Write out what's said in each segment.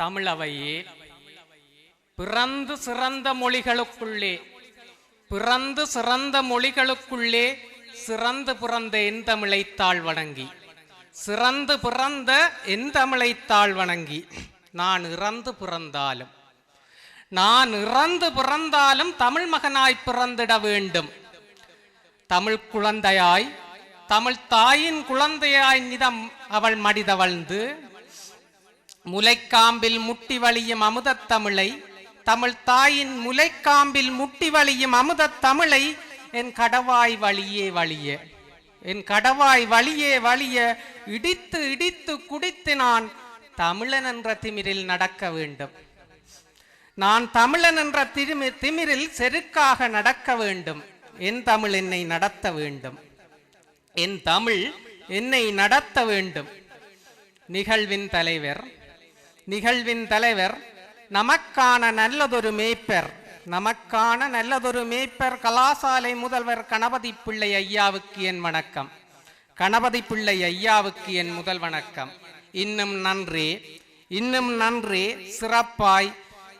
தமிழவையே பிறந்து சிறந்த மொழிகளுக்குள்ளே பிறந்து சிறந்த மொழிகளுக்குள்ளே சிறந்து பிறந்த என் தமிழைத்தாள் வணங்கி சிறந்து பிறந்த என் தமிழைத்தாள் வணங்கி நான் இறந்து பிறந்தாலும் நான் இறந்து பிறந்தாலும் தமிழ் மகனாய் பிறந்திட வேண்டும். தமிழ் குழந்தையாய் தமிழ் தாயின் குழந்தையாய் நிதம் அவள் மடிதவழ்ந்து முலைக்காம்பில் முட்டி வழியும் அமுதத் தமிழை தமிழ் தாயின் முலைக்காம்பில் முட்டி வழியும் அமுதத் தமிழை என் கடவாய் வழியே வழிய என் கடவாய் வழியே வழிய இடித்து இடித்து குடித்து நான் தமிழன் என்ற திமிரில் நடக்க வேண்டும். நான் தமிழன் என்ற திருமி திமிரில் செருக்காக நடக்க வேண்டும். என் தமிழ் என்னை நடத்த வேண்டும். என் தமிழ் என்னை நடத்த வேண்டும். நிகழ்வின் தலைவர் நிகழ்வின் தலைவர் நமக்கான நல்லதொரு மேய்ப்பர். நமக்கான நல்லதொரு மேய்ப்பர் கலாசாலை முதல்வர் கணபதி பிள்ளை ஐயாவுக்கு என் வணக்கம். கணபதி பிள்ளை ஐயாவுக்கு என் முதல் வணக்கம். இன்னும் நன்றே இன்னும் நன்றே சிறப்பாய்.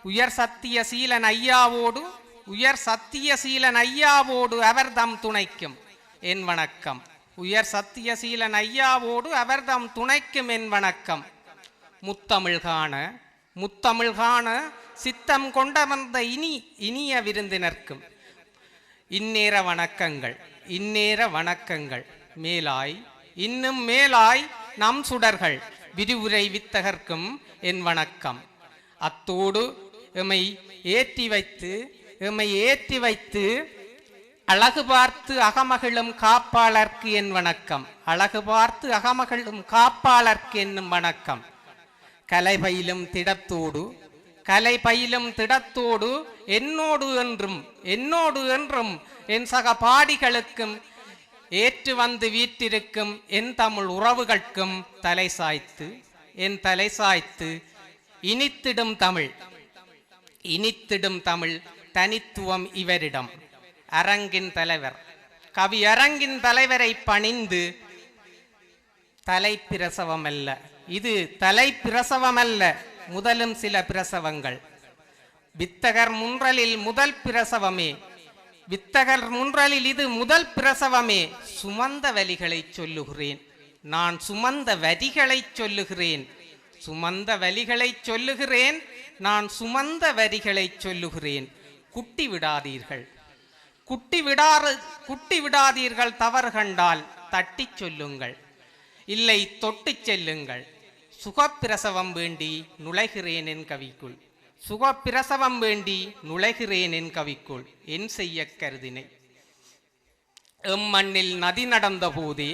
உயர் சத்திய சீலன் ஐயாவோடு உயர் சத்திய சீலன் ஐயாவோடு அவர்தம் துணைக்கும் என் வணக்கம். உயர் சத்திய சீலன் ஐயாவோடு அவர் தம் துணைக்கும் என் வணக்கம். முத்தமிழ்கான முத்தமிழ்கான சித்தம் கொண்ட வந்த இனி இனிய விருந்தினர்க்கும் இந்நேர வணக்கங்கள் இந்நேர வணக்கங்கள். மேலாய் இன்னும் மேலாய் நம் சுடர்கள் விரிவுரை வித்தகர்க்கும் என் வணக்கம். அத்தோடு எமை ஏற்றி வைத்து எமை ஏற்றி வைத்து அழகு பார்த்து அகமகிழும் காப்பாளர்க்கு என் வணக்கம். அழகு பார்த்து அகமகிழும் காப்பாளர்க்கு என்னும் வணக்கம். கலை பயிலும் திடத்தோடு கலை பயிலும் திடத்தோடு என்னோடு என்றும் என்னோடு என்றும் என் சக பாடிகளுக்கும் ஏற்று வந்து வீற்றிருக்கும் என் தமிழ் உறவுகளுக்கும் தலை சாய்த்து என் தலை சாய்த்து இனித்திடும் தமிழ் இனித்திடும் தமிழ் தனித்துவம் இவரிடம். அரங்கின் தலைவர் கவி அரங்கின் தலைவரை பணிந்து தலை பிரசவம் அல்ல. இது தலை பிரசவமல்ல முதலும் சில பிரசவங்கள். வித்தகர் முன்றலில் முதல் பிரசவமே. வித்தகர் முன்றலில் இது முதல் பிரசவமே. சுமந்த வலிகளை சொல்லுகிறேன். நான் சுமந்த வரிகளை சொல்லுகிறேன். சுமந்த வலிகளை சொல்லுகிறேன். நான் சுமந்த வரிகளை சொல்லுகிறேன். குட்டி விடாதீர்கள். குட்டி விடாறு குட்டி விடாதீர்கள் தவறு கண்டால் தட்டிச் சொல்லுங்கள். இல்லை தொட்டுச் செல்லுங்கள். சுகப்பிரசவம் வேண்டி நுழைகிறேன் என் கவிக்குள். சுகப்பிரசவம் வேண்டி நுழைகிறேன் என் கவிக்குள். என் செய்ய கருதினை. எம் மண்ணில் நதி நடந்த போதே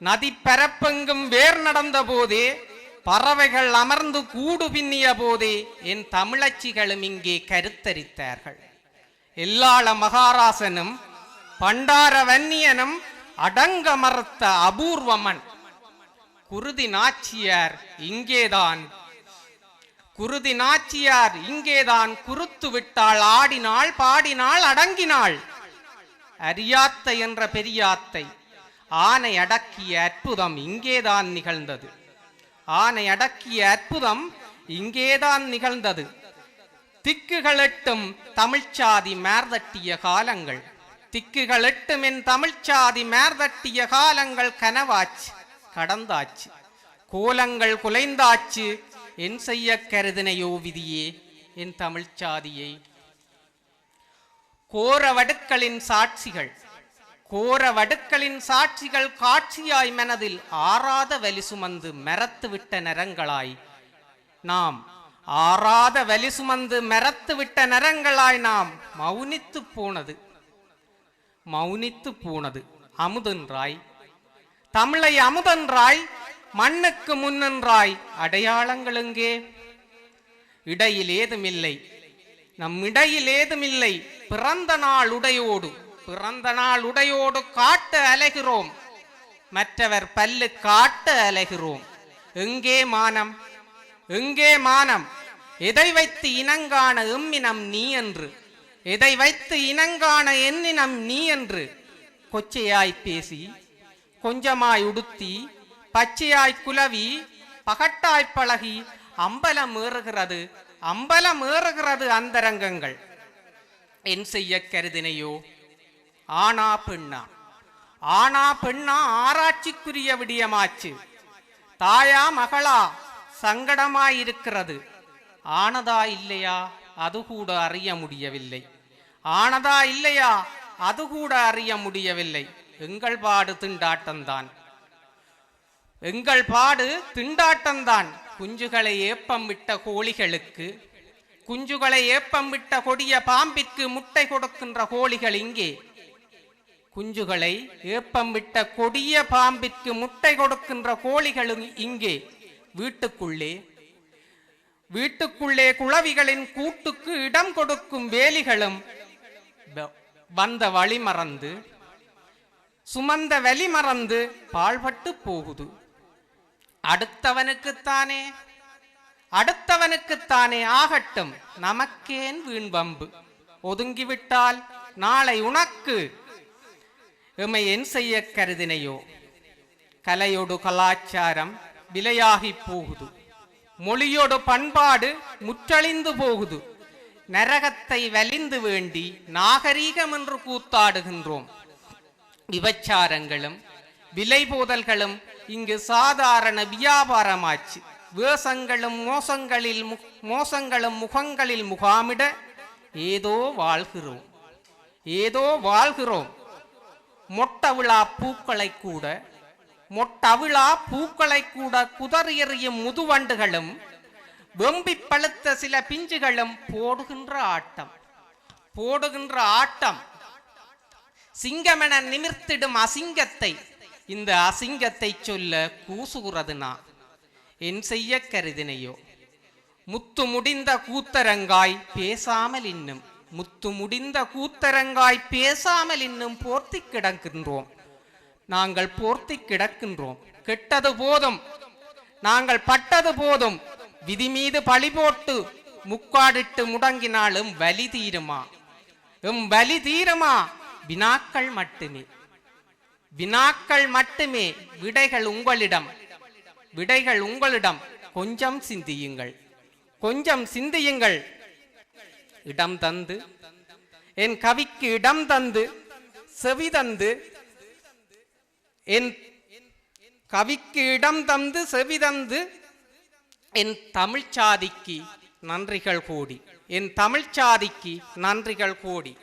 நதி பரப்பெங்கும் வேர் நடந்த போதே பறவைகள் அமர்ந்து கூடு பின்னிய போதே என் தமிழச்சிகளும் இங்கே கருத்தரித்தார்கள். எல்லாள மகாராசனும் பண்டார வன்னியனும் அடங்க மறுத்த அபூர்வமன். குருதி நாச்சியார் இங்கேதான். குருதி நாச்சியார் இங்கேதான் குறுத்து விட்டாள் ஆடினாள் பாடினாள் அடங்கினாள். அரியாத்தை என்ற பெரியாத்தை ஆனை அடக்கிய அற்புதம் இங்கேதான் நிகழ்ந்தது. ஆனை அடக்கிய அற்புதம் இங்கேதான் நிகழ்ந்தது. திக்குகளெட்டும் தமிழ்ச்சாதி மேர்தட்டிய காலங்கள் திக்குகளெட்டும் என் தமிழ்ச்சாதி மேர்தட்டிய காலங்கள் கனவாச்சு. கடந்தாச்சு. கோலங்கள் குலைந்தாச்சு. என் செய்ய கருதினையோ விதியே என் தமிழ்ச்சாதியை கோர வடுக்களின் சாட்சிகள் கோர வடுக்களின் சாட்சிகள் காட்சியாய் மனதில் ஆறாத வலி சுமந்து மரத்து விட்ட நரங்களாய் நாம் ஆறாத வலி சுமந்து மரத்து விட்ட நரங்களாய் நாம் மௌனித்து போனது. மௌனித்து போனது. அமுதன்றாய் தமிழை அமுதன்றாய் மண்ணுக்கு முன்னன்றாய் அடையாளங்கள் எங்கே இடையில் ஏதுமில்லை நம் இடையில் ஏதுமில்லை பிறந்த நாள் உடையோடு பிறந்த நாள் உடையோடு காட்ட அலைகிறோம். மற்றவர் பல்லு காட்ட அலைகிறோம். எங்கே மானம்? எங்கே மானம்? எதை வைத்து இனங்காண எம்மினம் நீ என்று? எதை வைத்து இனங்கான என்னினம் நீ என்று? கொச்சையாய் பேசி கொஞ்சமாய் உடுத்தி பச்சையாய் குலவி பகட்டாய் பழகி அம்பலம் ஏறுகிறது. அம்பலம் ஏறுகிறது அந்தரங்கங்கள். என் செய்ய கருதினையோ? ஆனா பெண்ணா? ஆனா பெண்ணா ஆராய்ச்சிக்குரிய விடியமாச்சு. தாயா மகளா சங்கடமாயிருக்கிறது. ஆனதா இல்லையா? அது கூட அறிய முடியவில்லை. ஆனதா இல்லையா? அது கூட அறிய முடியவில்லை. எங்கள் பாடு திண்டாட்டம்தான். எங்கள் பாடு திண்டாட்டம்தான். குஞ்சுகளை ஏப்பம் விட்ட கோழிகளுக்கு குஞ்சுகளை ஏப்பம் விட்ட கொடிய பாம்பிற்கு முட்டை கொடுக்கின்ற கோழிகள் இங்கே. குஞ்சுகளை ஏப்பம் விட்ட கொடிய பாம்பிற்கு முட்டை கொடுக்கின்ற கோழிகளும் இங்கே. வீட்டுக்குள்ளே வீட்டுக்குள்ளே குளவிகளின் கூட்டுக்கு இடம் கொடுக்கும் வேலிகளும் வ- வந்த வழி மறந்து சுமந்த வலி மறந்து பாழ்பட்டு போகுது. அடுத்தவனுக்குத்தானே அடுத்தவனுக்குத்தானே ஆகட்டும் நமக்கேன் வீண் வம்பு. ஒதுங்கிவிட்டால் நாளை உனக்கு எமை என் செய்ய கருதினையோ? கலையொடு கலாச்சாரம் விலையாகி போகுது. மொழியோடு பண்பாடு முற்றழிந்து போகுது. நரகத்தை வலிந்து வேண்டி நாகரீகம் என்று கூத்தாடுகின்றோம். விபச்சாரங்களும் விலை போதல்களும் இங்கு சாதாரண வியாபாரமாச்சு. வேஷங்களும் மோசங்களில் மோசங்களும் முகங்களில் முகாமிட ஏதோ வாழ்கிறோம். ஏதோ வாழ்கிறோம். மொட்டவிழா பூக்களை கூட மொட்டவிழா பூக்களை கூட குதறி எறியும் முதுவண்டுகளும் வெம்பி பழுத்த சில பிஞ்சுகளும் போடுகின்ற ஆட்டம். போடுகின்ற ஆட்டம். சிங்கமென நிமிர்த்திடும் அசிங்கத்தை. இந்த அசிங்கத்தை சொல்ல கூசுகிறது நான் என் செய்ய கருதினையோ? முத்து முடிந்த கூத்தரங்காய் பேசாமல் இன்னும். முத்து முடிந்த கூத்தரங்காய் பேசாமல் இன்னும் போர்த்தி கிடக்கின்றோம். நாங்கள் போர்த்தி கிடக்கின்றோம். கெட்டது போதும். நாங்கள் பட்டது போதும். விதி மீது பழி போட்டு முக்காடிட்டு முடங்கினாலும் வலி தீருமா? எம் வலி தீருமா? வினாக்கள் மட்டுமே. வினாக்கள் மட்டுமே. விடைகள் உங்களிடம். விடைகள் உங்களிடம். கொஞ்சம் சிந்தியுங்கள். கொஞ்சம் சிந்தியுங்கள். இடம் தந்து. என் கவிக்கு இடம் தந்து. செவி தந்து. என் கவிக்கு இடம் தந்து. செவி தந்து. என் தமிழ்ச்சாதிக்கு நன்றிகள் கோடி. என் தமிழ்ச்சாதிக்கு நன்றிகள் கோடி.